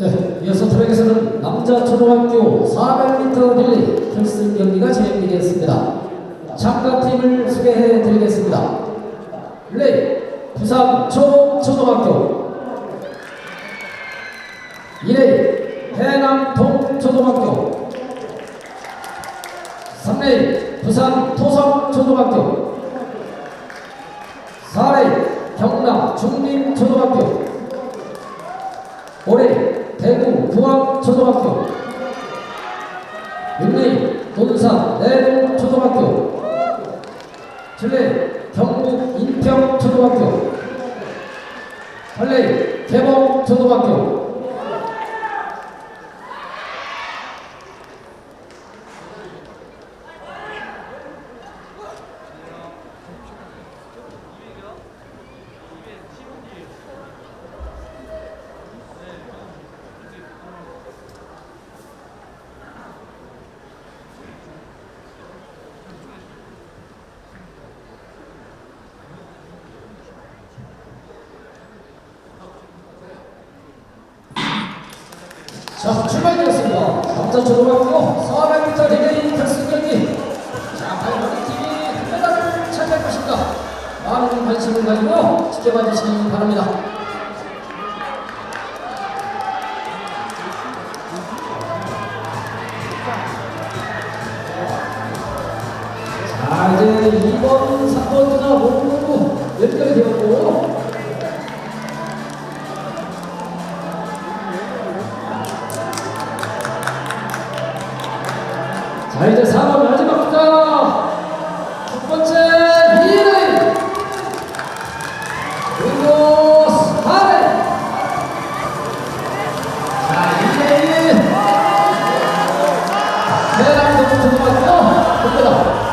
계속해서는 남자 초등학교 400m 릴레이 결승 경기가 진행되겠습니다. 참가팀을 소개해 드리겠습니다. 릴레이 부산 초 초등학교 2레이 해남 동 초등학교 3레이 부산 토성 초등학교 4레이 경남 중림 초등학교 5레이 대구 구암초등학교. 6레이 논산 내동초등학교. 7레이 경북 인평초등학교. 8레이 개봉초등학교 자, 출발되었습니다. 남자 초등학교 400m 리레이 결승 경기. 자, 과연 어느 팀이 금메달을 차지할 것인가? 많은 관심을 가지고 지켜봐 주시기 바랍니다. 자, 이제 2번, 3번 주자 모두 연결이 되었고, 자 이제 4번 마지막 주자 첫 번째 2레인 그리고 4레인 자 2레인 대남동 초등학교 국대다 국대다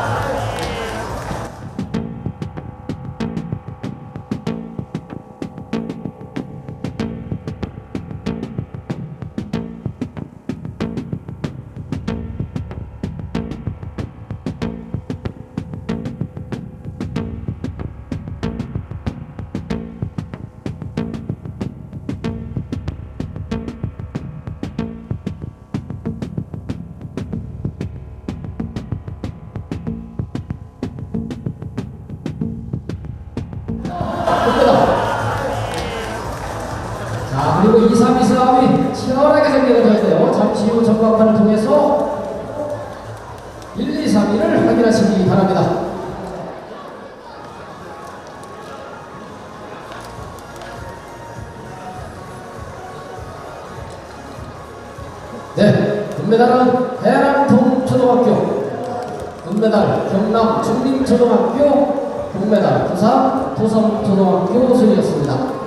자 그리고 2, 3, 2 싸움이 치열하게 생겨야 되는데요 잠시 후 전광판을 통해서 1, 2, 3위를 확인하시기 바랍니다 네, 금메달은 해남동 초등학교, 금메달 경남 중림초등학교, 금메달 부산 도성초등학교 순이었습니다.